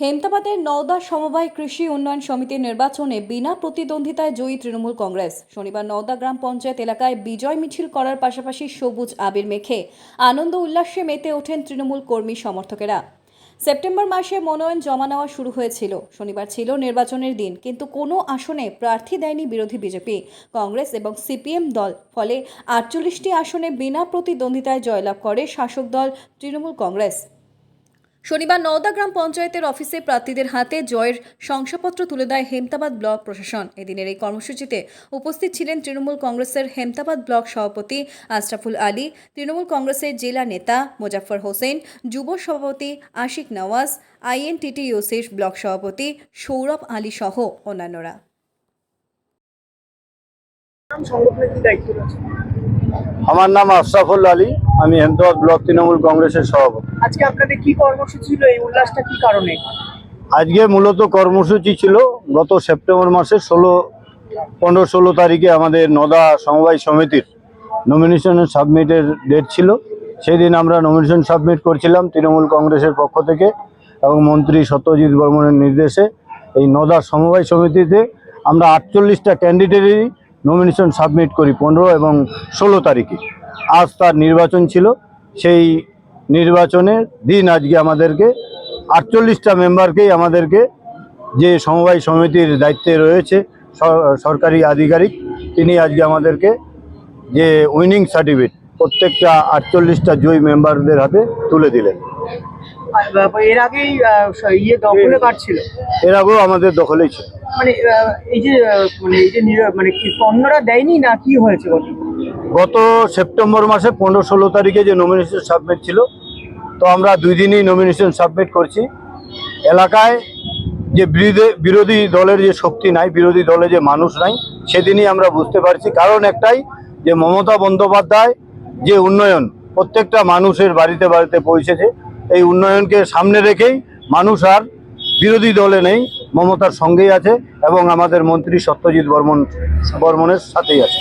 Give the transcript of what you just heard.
হেমতাবাদের নওদা সমবায় কৃষি উন্নয়ন সমিতির নির্বাচনে বিনা প্রতিদ্বন্দ্বিতায় জয়ী তৃণমূল কংগ্রেস। শনিবার নওদা গ্রাম পঞ্চায়েত এলাকায় বিজয় মিছিল করার পাশাপাশি সবুজ আবির মেখে আনন্দ উল্লাসে মেতে ওঠেন তৃণমূল কর্মী সমর্থকেরা। সেপ্টেম্বর মাসে মনোনয়ন জমা নেওয়া শুরু হয়েছিল। শনিবার ছিল নির্বাচনের দিন, কিন্তু কোনো আসনে প্রার্থী দেয়নি বিরোধী বিজেপি, কংগ্রেস এবং সিপিএম দল। ফলে আটচল্লিশটি আসনে বিনা প্রতিদ্বন্দ্বিতায় জয়লাভ করে শাসক দল তৃণমূল কংগ্রেস। শনিবার নওদা গ্রাম পঞ্চায়েতের অফিসে প্রার্থীদের হাতে জয়ের শংসাপত্র তুলে দেয় হেমতাবাদ ব্লক প্রশাসন। এদিনের এই কর্মসূচিতে উপস্থিত ছিলেন তৃণমূল কংগ্রেসের হেমতাবাদ ব্লক সভাপতি আশরাফুল আলী, তৃণমূল কংগ্রেসের জেলা নেতা মোজাফর হোসেন, যুব সভাপতি আশিক নওয়াজ, আইএনটিটি ইউসির ব্লক সভাপতি সৌরভ আলী সহ অন্যান্যরা। আমার নাম আশরাফুল আলী আমি হেমদাবাদ ব্লক তৃণমূল কংগ্রেসের সভাপতি। আজকে আপনাদের কি কর্মসূচি ছিল? এই উল্লাসটা কি কারণে? আজকে মূলত কর্মসূচি ছিল গত সেপ্টেম্বর মাসের ষোলো পনেরো ষোলো তারিখে আমাদের নদা সমবায় সমিতির নমিনেশন সাবমিটের ডেট ছিল। সেই দিন আমরা নমিনেশন সাবমিট করছিলাম তৃণমূল কংগ্রেসের পক্ষ থেকে এবং মন্ত্রী সত্যজিৎ বর্মনের নির্দেশে। এই নদা সমবায় সমিতিতে আমরা আটচল্লিশটা ক্যান্ডিডেটেরই নমিনেশন সাবমিট করি পনেরো এবং ষোলো তারিখে। আজ তার নির্বাচন ছিল। সেই নির্বাচনের দিন আজকে আমাদেরকে আটচল্লিশটা মেম্বারকেই আমাদেরকে যে সমবায় সমিতির দায়িত্বে রয়েছে সর- সরকারি আধিকারিক তিনি আজকে আমাদেরকে যে উইনিং সার্টিফিকেট প্রত্যেকটা আটচল্লিশটা জয়ী মেম্বারদের হাতে তুলে দিলেন। এর আগেই ইয়ে দখলে কার ছিল? এর আগেও আমাদের দখলেই ছিল। মানে এই যে মানে এই যে মানে অন্যরা দেয়নি না কি হয়েছে গত? সেপ্টেম্বর মাসে পনেরো ষোলো তারিখে যে নমিনেশন সাবমিট ছিল, তো আমরা দুই দিনই নমিনেশন সাবমিট করছি। এলাকায় যে বিরোধী দলের যে শক্তি নাই, বিরোধী দলে যে মানুষ নাই, সেদিনই আমরা বুঝতে পারছি। কারণ একটাই যে মমতা বন্দ্যোপাধ্যায় যে উন্নয়ন, প্রত্যেকটা মানুষের বাড়িতে বাড়িতে পৌঁছেছে, এই উন্নয়নকে সামনে রেখেই মানুষ আর বিরোধী দলে নেই মমতার সঙ্গেই আছে এবং আমাদের মন্ত্রী সত্যজিৎ বর্মন বর্মনের সাথেই আছে।